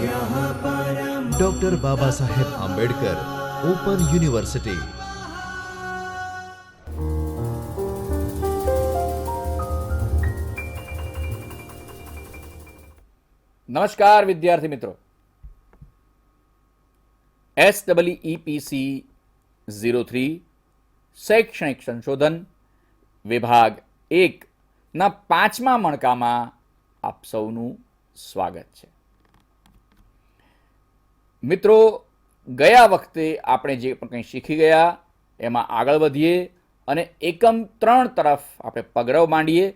Doctor Baba Saheb Ambedkar open university નમસ્કાર, વિદ્યાર્થી મિત્રો. S W EPC zero three, શૈક્ષણિક સંશોધન વિભાગ એકના પાંચમા મણકામાં આપ સૌનું સ્વાગત છે. મિત્રો, ગયા વખતે આપણે જે પણ કંઈ શીખી ગયા, એમાં આગળ વધીએ અને એકમ ત્રણ તરફ આપણે પગરવ માંડીએ.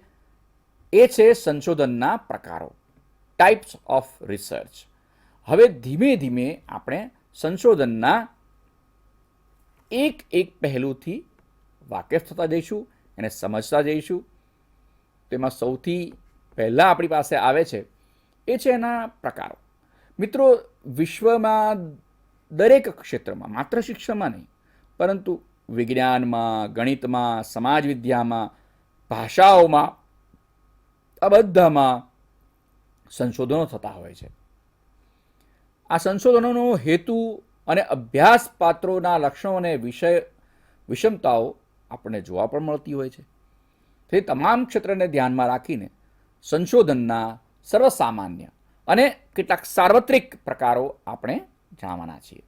એ છે સંશોધનના પ્રકારો. ટાઈપ્સ ઓફ રિસર્ચ હવે ધીમે ધીમે આપણે સંશોધનના એક એક પહેલુંથી વાકેફ થતા જઈશું, એને સમજતા જઈશું. તેમાં સૌથી પહેલાં આપણી પાસે આવે છે, એ છે એના પ્રકારો. મિત્રો, વિશ્વમાં દરેક ક્ષેત્રમાં, માત્ર શિક્ષણમાં નહીં, પરંતુ વિજ્ઞાનમાં, ગણિતમાં, સમાજ વિદ્યામાં, ભાષાઓમાં, આ બધામાં સંશોધનો થતા હોય છે. આ સંશોધનોનો હેતુ અને અભ્યાસ પાત્રોના લક્ષણો અને વિષય, વિષમતાઓ આપણને જોવા પણ મળતી હોય છે. તે તમામ ક્ષેત્રને ધ્યાનમાં રાખીને સંશોધનના સર્વસામાન્ય અને કેટલાક સાર્વત્રિક પ્રકારો આપણે જાણવાના છીએ.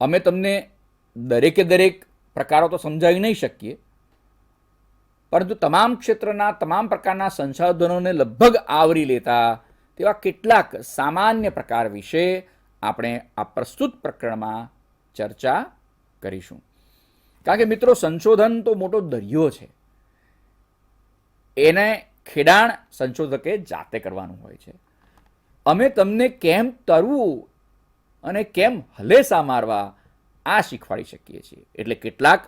અમે તમને દરેકે દરેક પ્રકારો તો સમજાવી નહીં શકીએ, પરંતુ તમામ ક્ષેત્રના તમામ પ્રકારના સંસાધનોને લગભગ આવરી લેતા તેવા કેટલાક સામાન્ય પ્રકાર વિશે આપણે આ પ્રસ્તુત પ્રકરણમાં ચર્ચા કરીશું. કારણ કે મિત્રો, સંશોધન તો મોટો દરિયો છે. એને ખેડાણ સંશોધકે જાતે કરવાનું હોય છે. અમે તમને કેમ તરવું અને કેમ હલેસા મારવા આ શીખવાડી શકીએ છીએ. એટલે કેટલાક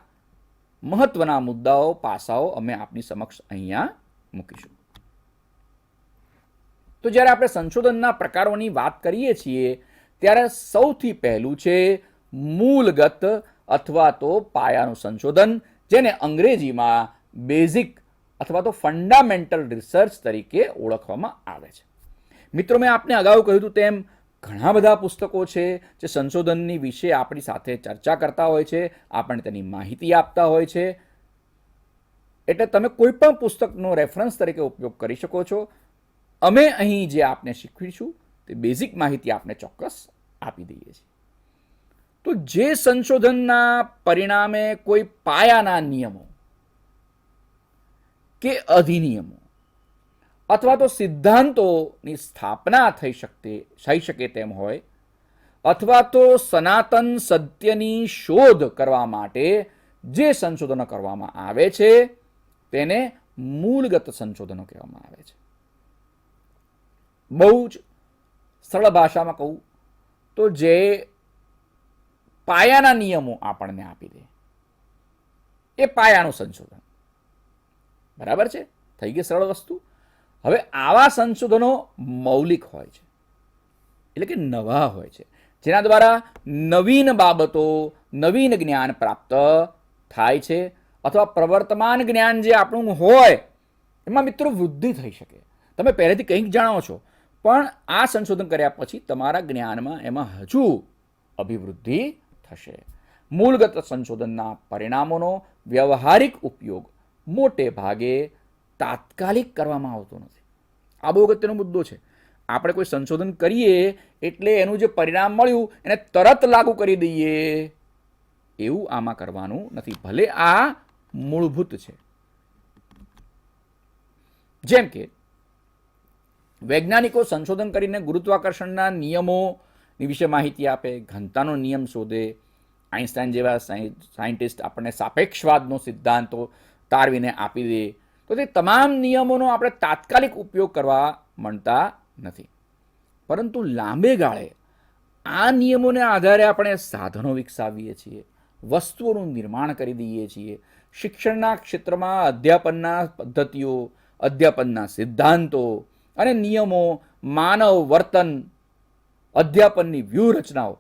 મહત્વના મુદ્દાઓ, પાસાઓ અમે આપની સમક્ષ અહીંયા મૂકીશું. તો જ્યારે આપણે સંશોધનના પ્રકારોની વાત કરીએ છીએ, ત્યારે સૌથી પહેલું છે મૂલગત અથવા તો પાયાનું સંશોધન, જેને અંગ્રેજીમાં બેઝિક અથવા તો ફંડામેન્ટલ રિસર્ચ તરીકે ઓળખવામાં આવે છે. મિત્રો, મેં આપને અગાઉ કહ્યું હતું તેમ ઘણા બધા પુસ્તકો છે જે સંશોધનની વિશે આપણી સાથે ચર્ચા કરતા હોય છે, આપણને તેની માહિતી આપતા હોય છે. એટલે તમે કોઈ પણ પુસ્તકનો રેફરન્સ તરીકે ઉપયોગ કરી શકો છો. અમે અહીં જે આપને શીખવીશું તે બેઝિક માહિતી આપને ચોક્કસ આપી દઈએ છીએ. તો જે સંશોધનના પરિણામે કોઈ પાયાના નિયમો કે અધિનિયમો? અથવા તો સિદ્ધાંતોની સ્થાપના થઈ શકતે, થઈ શકે તેમ હોય, અથવા તો સનાતન સત્યની શોધ કરવા માટે જે સંશોધનો કરવામાં આવે છે, તેને મૂળગત સંશોધનો કહેવામાં આવે છે. બહુ જ સરળ ભાષામાં કહું તો જે પાયાના નિયમો આપણને આપી દે. એ પાયાનું સંશોધન. બરાબર છે? થઈ ગઈ સરળ વસ્તુ. હવે આવા સંશોધનો મૌલિક હોય છે. એટલે કે નવા હોય છે. જેના દ્વારા નવીન બાબતો, નવીન જ્ઞાન પ્રાપ્ત થાય છે અથવા પ્રવર્તમાન જ્ઞાન જે આપણું હોય, એમાં મિત્રો વૃદ્ધિ થઈ શકે. તમે પહેલેથી કંઈક જાણો છો. પણ આ સંશોધન કર્યા પછી તમારા જ્ઞાનમાં એમાં હજુ અભિવૃદ્ધિ થશે. મૂળગત સંશોધનના પરિણામોનો વ્યવહારિક ઉપયોગ મોટે ભાગે તાત્કાલિક કરવામાં આવતો નથી. આ બહુ અગત્યનો મુદ્દો છે. આપણે કોઈ સંશોધન કરીએ એટલે એનું જે પરિણામ મળ્યું, એને તરત લાગુ કરી દઈએ. એવું આમાં કરવાનું નથી. ભલે આ મૂળભૂત છે. જેમ કે, વૈજ્ઞાનિકો સંશોધન કરીને ગુરુત્વાકર્ષણના નિયમોની વિશે માહિતી આપે, ઘનતાનો નિયમ શોધે. આઈન્સ્ટાઈન જેવા સાયન્ટિસ્ટ આપણને સાપેક્ષવાદનો સિદ્ધાંતો તારવીને આપી દે. તો તે તમામ નિયમોનો આપણે તાત્કાલિક ઉપયોગ કરવા માંડતા નથી. પરંતુ લાંબે ગાળે આ નિયમોને આધારે આપણે સાધનો વિકસાવીએ છીએ, વસ્તુઓનું નિર્માણ કરી દઈએ છીએ, શિક્ષણના ક્ષેત્રમાં અધ્યાપનના પદ્ધતિઓ, અધ્યાપનના સિદ્ધાંતો અને નિયમો, માનવ વર્તન, અધ્યાપનની વ્યૂહરચનાઓ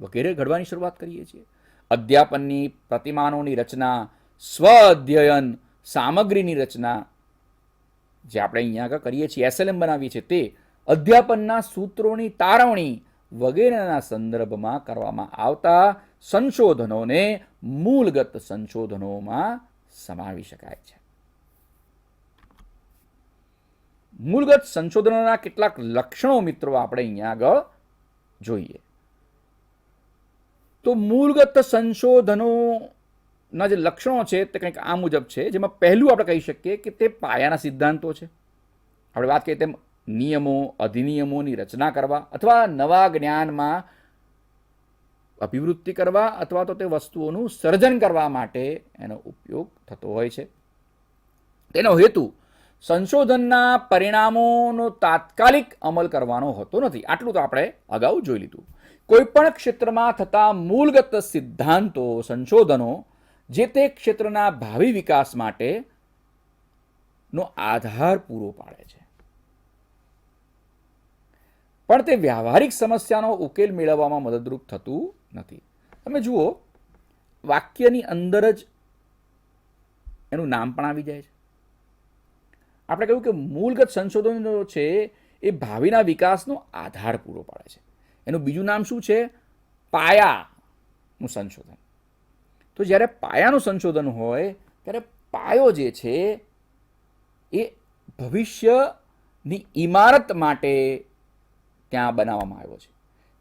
વગેરે ઘડવાની શરૂઆત કરીએ છીએ. અધ્યાપનની પ્રતિમાનોની રચના સ્વ અધ્યયન સામગ્રીની રચના જે આપણે અહીંયા આગળ કરીએ છીએ એસએલએમ બનાવીએ છીએ, તે અધ્યાપનના સૂત્રોની તારવણી વગેરેના સંદર્ભમાં કરવામાં આવતા સંશોધનોને મૂળગત સંશોધનોમાં સમાવી શકાય છે. મૂળગત સંશોધનોના કેટલાક લક્ષણો મિત્રો આપણે અહીંયા આગળ જોઈએ. તો મૂળગત સંશોધનોના જે લક્ષણો છે તે કંઈક આ મુજબ છે, જેમાં પહેલું આપણે કહી શકીએ કે તે પાયાના સિદ્ધાંતો છે. આપણે વાત કરીએ તેમ નિયમો, અધિનિયમોની રચના કરવા અથવા નવા જ્ઞાનમાં અભિવૃદ્ધિ કરવા અથવા તો તે વસ્તુઓનું સર્જન કરવા માટે એનો ઉપયોગ થતો હોય છે. તેનો હેતુ સંશોધનના પરિણામોનો તાત્કાલિક અમલ કરવાનો હોતો નથી. આટલું તો આપણે અગાઉ જોઈ લીધું. કોઈપણ ક્ષેત્રમાં થતા મૂળગત સિદ્ધાંતો, સંશોધનો જે તે ક્ષેત્રના ભાવિ વિકાસ માટે નો આધાર પૂરો પાડે છે. પણ તે વ્યવહારિક સમસ્યાનો ઉકેલ મેળવવામાં મદદરૂપ થતું નથી. તમે જુઓ, વાક્યની અંદર જ એનું નામ પણ આવી જાય છે. આપણે કહ્યું કે મૂળગત સંશોધનો છે એ ભાવિના વિકાસનો આધાર પૂરો પાડે છે. એનું બીજું નામ શું છે? પાયાનું સંશોધન. તો જ્યારે પાયાનું સંશોધન હોય, ત્યારે પાયો જે છે, એ ભવિષ્યની ઇમારત માટે ત્યાં બનાવવામાં આવ્યો છે.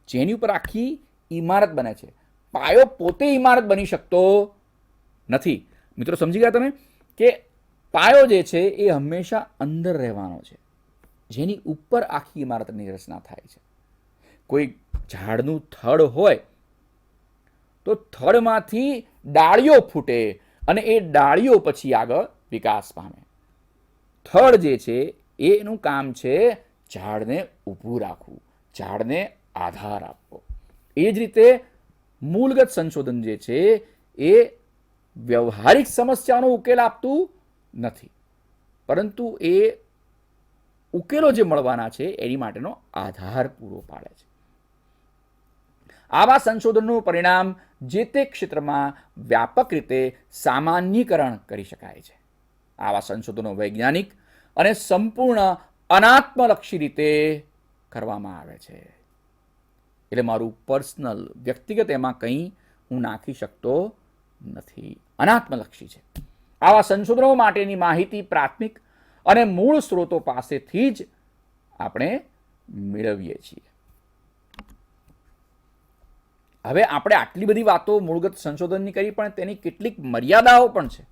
જેની ઉપર આખી ઇમારત બને છે. પાયો પોતે ઇમારત બની શકતો નથી. મિત્રો, સમજી ગયા તમે? કે પાયો જે છે, એ હંમેશા અંદર રહેવાનો છે. જેની ઉપર આખી ઇમારતની રચના થાય છે. કોઈ ઝાડનું થડ હોય તો થડમાંથી ડાળીઓ ફૂટે અને એ ડાળીઓ પછી આગળ વિકાસ પામે. થડ જે છે એનું કામ છે ઝાડને ઊભું રાખવું, ઝાડને આધાર આપવો. એ જ રીતે મૂળગત સંશોધન જે છે, એ વ્યવહારિક સમસ્યાનો ઉકેલ આપતું નથી. પરંતુ એ ઉકેલો જે મળવાના છે, એની માટેનો આધાર પૂરો પાડે છે. આવા સંશોધનનું પરિણામ જે તે ક્ષેત્રમાં વ્યાપક રીતે સામાન્યીકરણ કરી શકાય છે. આવા સંશોધનો વૈજ્ઞાનિક અને સંપૂર્ણ અનાત્મલક્ષી રીતે કરવામાં આવે છે. એટલે મારું પર્સનલ, વ્યક્તિગત એમાં કંઈ હું નાખી શકતો નથી. અનાત્મલક્ષી છે. આવા સંશોધનો માટેની માહિતી પ્રાથમિક અને મૂળ સ્ત્રોતો પાસેથી જ આપણે મેળવીએ છીએ. હવે આપણે આટલી બધી વાતો મૂળગત સંશોધનની કરી, પણ તેની કેટલીક મર્યાદાઓ પણ છે.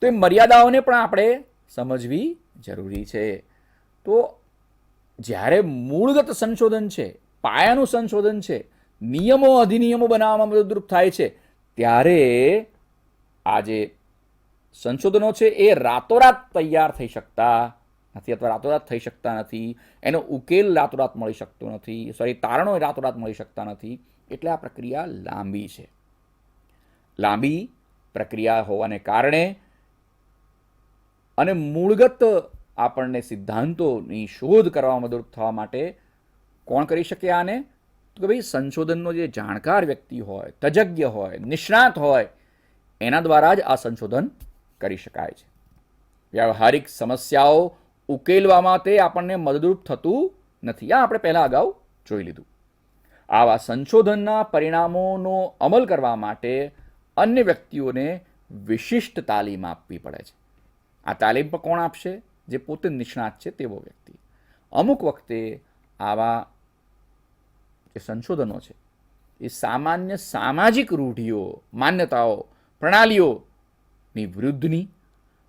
તો એ મર્યાદાઓને પણ આપણે સમજવી જરૂરી છે. તો જ્યારે મૂળગત સંશોધન છે, પાયાનું સંશોધન છે, નિયમો, અધિનિયમો બનાવવામાં મદદરૂપ થાય છે, ત્યારે આ જે સંશોધનો છે, એ રાતોરાત તૈયાર થઈ શકતા નથી અથવા રાતોરાત થઈ શકતા નથી. એનો ઉકેલ રાતોરાત મળી શકતો નથી. સોરી તારણો રાતોરાત મળી શકતા નથી. એટલે આ પ્રક્રિયા લાંબી છે. લાંબી પ્રક્રિયા હોવાને કારણે અને મૂળગત આપણને સિદ્ધાંતોની શોધ કરવામાં મદદરૂપ થવા માટે કોણ કરી શકે આને? તો કે ભાઈ સંશોધનનો જે જાણકાર વ્યક્તિ હોય, તજજ્ઞ હોય, નિષ્ણાત હોય, એના દ્વારા જ આ સંશોધન કરી શકાય છે. વ્યવહારિક સમસ્યાઓ ઉકેલવામાં તે આપણને મદદરૂપ થતું નથી. આ આપણે પહેલાં અગાઉ જોઈ લીધું. આવા સંશોધનના પરિણામોનો અમલ કરવા માટે અન્ય વ્યક્તિઓને વિશિષ્ટ તાલીમ આપવી પડે છે. આ તાલીમ પણ કોણ આપશે? જે પોતે નિષ્ણાત છે તેવો વ્યક્તિ. અમુક વખતે આવા જે સંશોધનો છે, એ સામાન્ય સામાજિક રૂઢિઓ, માન્યતાઓ, પ્રણાલીઓની વિરુદ્ધની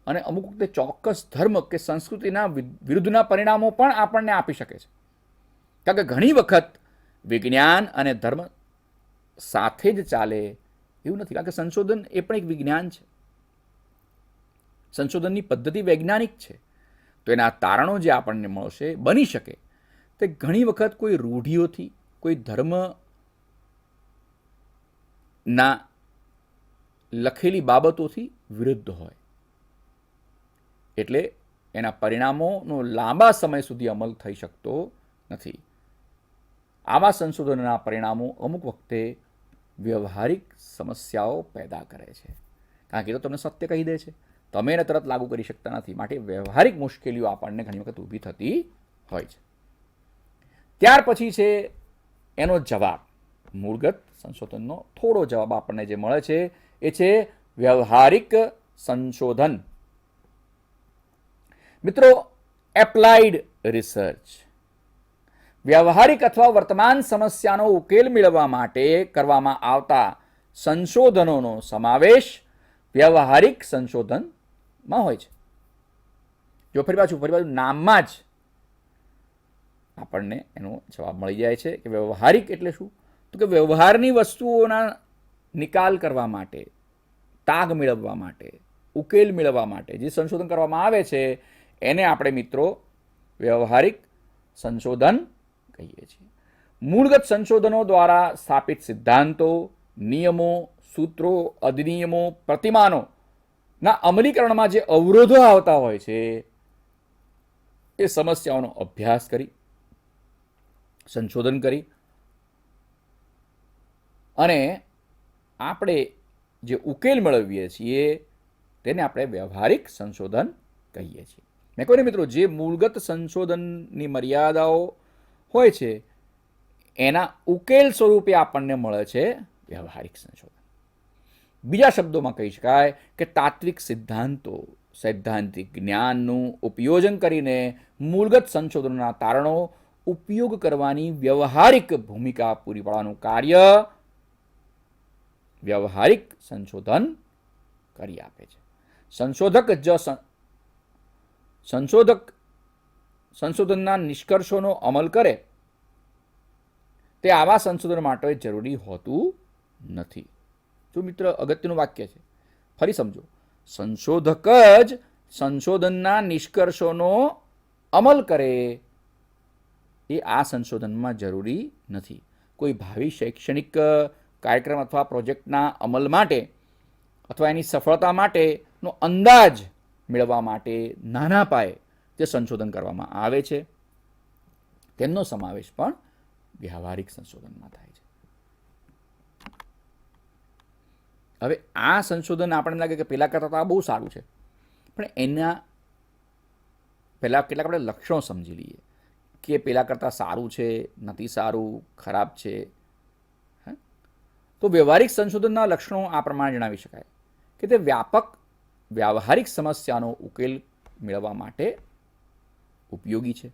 અને અમુક વખતે ચોક્કસ ધર્મ કે સંસ્કૃતિના વિરુદ્ધના પરિણામો પણ આપણને આપી શકે છે. કારણ કે ઘણી વખત વિજ્ઞાન અને ધર્મ સાથે જ ચાલે એવું નથી. કારણ કે સંશોધન એ પણ એક વિજ્ઞાન છે. સંશોધનની પદ્ધતિ વૈજ્ઞાનિક છે. તો એના તારણો જે આપણને મળશે, બની શકે. તે ઘણી વખત કોઈ રૂઢિઓથી, કોઈ ધર્મ ના લખેલી બાબતોથી વિરુદ્ધ હોય. એટલે એના પરિણામોનો લાંબા સમય સુધી અમલ થઈ શકતો નથી. આવા સંશોધનના પરિણામો અમુક વખતે વ્યવહારિક સમસ્યાઓ પેદા કરે છે. કારણ કે તો તમને સત્ય કહી દે છે. તમે એને તરત લાગુ કરી શકતા નથી. માટે વ્યવહારિક મુશ્કેલીઓ આપણને ઘણી વખત ઊભી થતી હોય છે. ત્યાર પછી છે એનો જવાબ. મૂળગત સંશોધનનો થોડો જવાબ આપણને જે મળે છે એ છે વ્યવહારિક સંશોધન. મિત્રો, એપ્લાઇડ રિસર્ચ વ્યવહારિક અથવા વર્તમાન સમસ્યાનો ઉકેલ મેળવવા માટે કરવામાં આવતા સંશોધનોનો સમાવેશ વ્યવહારિક સંશોધનમાં હોય છે. જો ફરી પાછું ફરી પાછું નામમાં જ આપણને એનો જવાબ મળી જાય છે કે વ્યવહારિક એટલે શું? તો કે વ્યવહારની વસ્તુઓના નિકાલ કરવા માટે, તાગ મેળવવા માટે, ઉકેલ મેળવવા માટે જે સંશોધન કરવામાં આવે છે, એને આપણે મિત્રો વ્યવહારિક સંશોધન કહીએ છીએ. મૂળગત સંશોધનો દ્વારા સ્થાપિત સિદ્ધાંતો, નિયમો, સૂત્રો, અધિનિયમો, પ્રતિમાનો ના અમલીકરણમાં જે અવરોધો આવતા હોય છે, એ સમસ્યાઓનો અભ્યાસ કરી, સંશોધન કરી અને આપણે જે ઉકેલ મેળવીએ છીએ તેને આપણે વ્યવહારિક સંશોધન કહીએ છીએ. મેં કહ્યું ને મિત્રો, જે મૂળગત સંશોધનની મર્યાદાઓ હોય છે, એના ઉકેલ સ્વરૂપે આપણને મળે છે વ્યવહારિક સંશોધન. બીજા શબ્દોમાં કહી શકાય કે તાત્વિક સિદ્ધાંતો, સૈદ્ધાંતિક જ્ઞાનનું ઉપયોજન કરીને મૂળગત સંશોધનના તારણો ઉપયોગ કરવાની વ્યવહારિક ભૂમિકા પૂરી પાડવાનું કાર્ય વ્યવહારિક સંશોધન કરી આપે છે. સંશોધક જ સંશોધક સંશોધનના નિષ્કર્ષોનો અમલ કરે, તે આવા સંશોધન માટે જરૂરી હોતું નથી. જો મિત્ર, અગત્યનું વાક્ય છે? ફરી સમજો. સંશોધક જ સંશોધનના નિષ્કર્ષોનો અમલ કરે એ આ સંશોધનમાં જરૂરી નથી. કોઈ ભાવિ શૈક્ષણિક કાર્યક્રમ અથવા પ્રોજેક્ટના અમલ માટે અથવા એની સફળતા માટેનો અંદાજ મેળવવા માટે નાના પાયે જે સંશોધન કરવામાં આવે છે. તેમનો સમાવેશ પણ વ્યવહારિક સંશોધનમાં થાય છે. હવે આ સંશોધન આપણને લાગે કે પહેલાં કરતાં તો આ બહુ સારું છે. પણ એના પહેલાં કેટલાક આપણે લક્ષણો સમજી લઈએ કે પહેલાં કરતાં સારું છે, નથી સારું, ખરાબ છે? તો વ્યવહારિક સંશોધનના લક્ષણો આ પ્રમાણે જણાવી શકાય કે તે વ્યાપક વ્યાવહારિક સમસ્યાનો ઉકેલ મેળવવા માટે ઉપયોગી છે.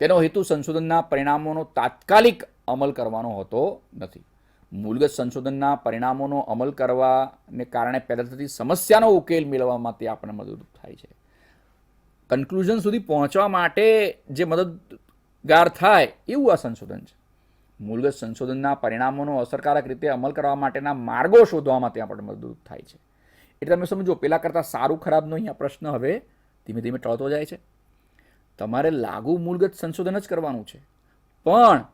તેનો હેતુ સંશોધનના પરિણામોનો તાત્કાલિક અમલ કરવાનો હોતો નથી. મૂળગત સંશોધનના પરિણામોનો અમલ કરવાને કારણે પેદા થતી સમસ્યાનો ઉકેલ મેળવવામાં તે આપણને મદદરૂપ થાય છે. કન્ક્લુઝન સુધી પહોંચવા માટે જે મદદગાર થાય એવું આ સંશોધન છે. મૂળગત સંશોધનના પરિણામોનો અસરકારક રીતે અમલ કરવા માટેના માર્ગો શોધવામાં તે આપણને મદદરૂપ થાય છે. એટલે તમે સમજો પહેલાં કરતાં સારું ખરાબનો અહીંયા પ્રશ્ન હવે ધીમે ધીમે ટળતો જાય છે. તમારે લાગુ મૂળગત સંશોધન જ કરવાનું છે. પણ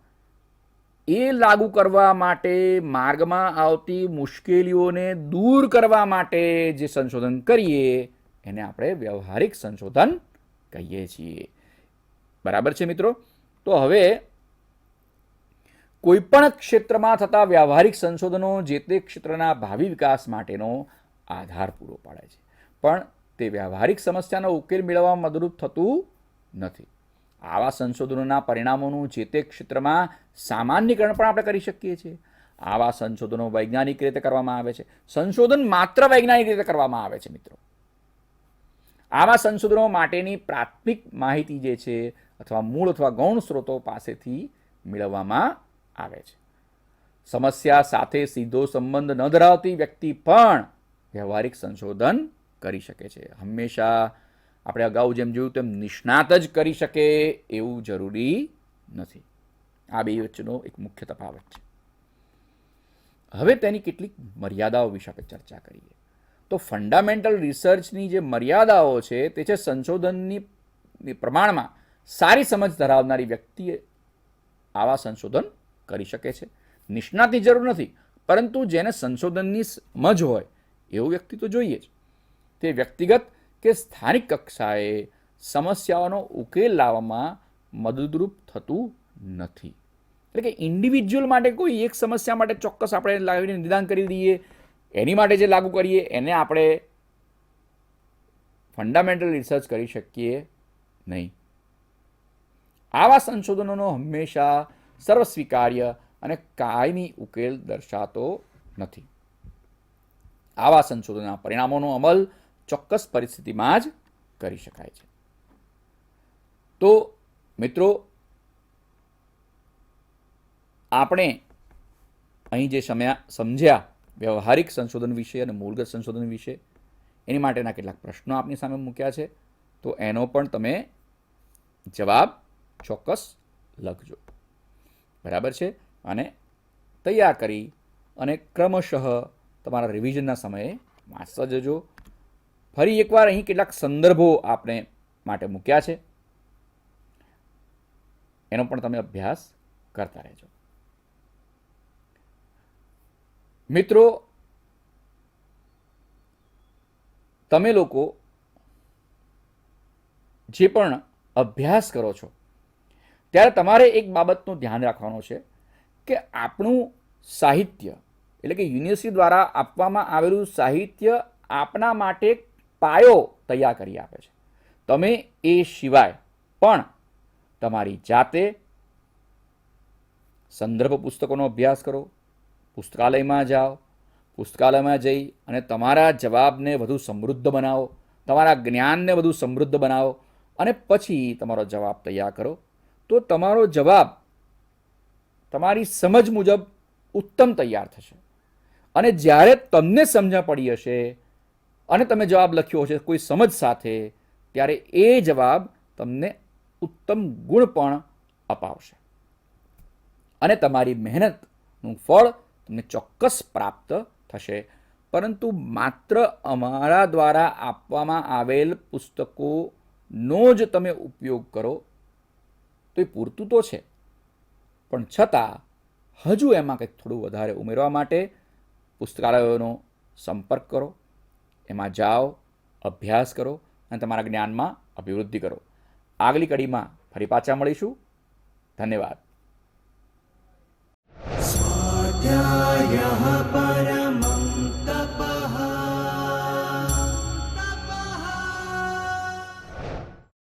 એ લાગુ કરવા માટે માર્ગમાં આવતી મુશ્કેલીઓને દૂર કરવા માટે જે સંશોધન કરીએ, એને આપણે વ્યવહારિક સંશોધન કહીએ છીએ. બરાબર છે મિત્રો? તો હવે કોઈપણ ક્ષેત્રમાં થતા વ્યવહારિક સંશોધનો જે તે ક્ષેત્રના ભાવિ વિકાસ માટેનો આધાર પૂરો પાડે છે. પણ તે વ્યવહારિક સમસ્યાનો ઉકેલ મેળવવામાં મદદરૂપ થતું નથી. આવા સંશોધનોના પરિણામોનું જે તે ક્ષેત્રમાં સામાન્યકરણ પણ આપણે કરી શકીએ છીએ. આવા સંશોધનો વૈજ્ઞાનિક રીતે કરવામાં આવે છે. સંશોધન માત્ર વૈજ્ઞાનિક રીતે કરવામાં આવે છે, મિત્રો. આવા સંશોધનો માટેની પ્રાથમિક માહિતી જે છે અથવા મૂળ અથવા ગૌણ સ્ત્રોતો પાસેથી મેળવવામાં આવે છે. સમસ્યા સાથે સીધો સંબંધ ન ધરાવતી વ્યક્તિ પણ વ્યવહારિક સંશોધન કરી શકે છે. હંમેશા આપણે અગાઉ જેમ જોયું તેમ નિષ્ણાત જ કરી શકે એવું જરૂરી નથી. આ બે વચ્ચેનો એક મુખ્ય તફાવત છે. હવે તેની કેટલીક મર્યાદાઓ વિશે આપણે ચર્ચા કરીએ. તો ફંડામેન્ટલ રિસર્ચની જે મર્યાદાઓ છે તે છે સંશોધનની પ્રમાણમાં સારી સમજ ધરાવનારી વ્યક્તિએ આવા સંશોધન કરી શકે છે. નિષ્ણાતની જરૂર નથી, પરંતુ જેને સંશોધનની સમજ હોય, એવું વ્યક્તિ તો જોઈએ જ. તે વ્યક્તિગત કે સ્થાનિક કક્ષાએ સમસ્યાઓનો ઉકેલ લાવવામાં મદદરૂપ થતું નથી. એટલે કે ઇન્ડિવિજ્યુઅલ માટે કોઈ એક સમસ્યા માટે ચોક્કસ આપણે લાવીને નિદાન કરી દઈએ, એની માટે જે લાગુ કરીએ, એને આપણે ફંડામેન્ટલ રિસર્ચ કરી શકીએ નહીં. આવા સંશોધનોનો હંમેશા સર્વસ્વીકાર્ય અને કાયમી ઉકેલ દર્શાતો નથી. આવા સંશોધનના પરિણામોનો અમલ ચોક્કસ પરિસ્થિતિમાં જ કરી શકાય છે. તો મિત્રો, આપણે અહીં જે સમયા, સમજ્યા વ્યવહારિક સંશોધન વિશે અને મૂળગત સંશોધન વિશે, એની માટેના કેટલાક પ્રશ્નો આપની સામે મૂક્યા છે, તો એનો પણ તમે જવાબ ચોક્કસ લખજો. બરાબર છે? અને તૈયાર કરી અને ક્રમશઃ તમારા રિવિઝનના સમયે વાંચતા જજો. ફરી એકવાર અહીં કેટલાક સંદર્ભો આપણે માટે મૂક્યા છે. એનો પણ તમે અભ્યાસ કરતા રહેજો. મિત્રો, તમે લોકો જે પણ અભ્યાસ કરો છો, ત્યારે તમારે એક બાબતનું ધ્યાન રાખવાનું છે કે આપણું સાહિત્ય, એટલે કે યુનિવર્સિટી દ્વારા આપવામાં આવેલું સાહિત્ય આપના માટે પાયો તૈયાર કરી આપે છે. તમે એ સિવાય પણ તમારી જાતે સંદર્ભ પુસ્તકોનો અભ્યાસ કરો, પુસ્તકાલયમાં જાઓ, પુસ્તકાલયમાં જઈ અને તમારા જવાબને વધુ સમૃદ્ધ બનાવો, તમારા જ્ઞાનને વધુ સમૃદ્ધ બનાવો અને પછી તમારો જવાબ તૈયાર કરો. તો તમારો જવાબ તમારી સમજ મુજબ ઉત્તમ તૈયાર થશે. અને જ્યારે તમને સમજણ પડી હશે અને તમે જવાબ લખ્યો હશે કોઈ સમજ સાથે, ત્યારે એ જવાબ તમને ઉત્તમ ગુણ પણ અપાવશે. અને તમારી મહેનતનું ફળ તમને ચોક્કસ પ્રાપ્ત થશે. પરંતુ માત્ર અમારા દ્વારા આપવામાં આવેલ પુસ્તકોનો જ તમે ઉપયોગ કરો, તો એ પૂરતું તો છે. પણ છતાં, હજુ એમાં કંઈક થોડું વધારે ઉમેરવા માટે પુસ્તકાલયોનો સંપર્ક કરો. એમાં જાઓ, અભ્યાસ કરો અને તમારા જ્ઞાનમાં અભિવૃદ્ધિ કરો. આગલી કડીમાં ફરી પાછા મળીશું. ધન્યવાદ. સ્વાધ્યાય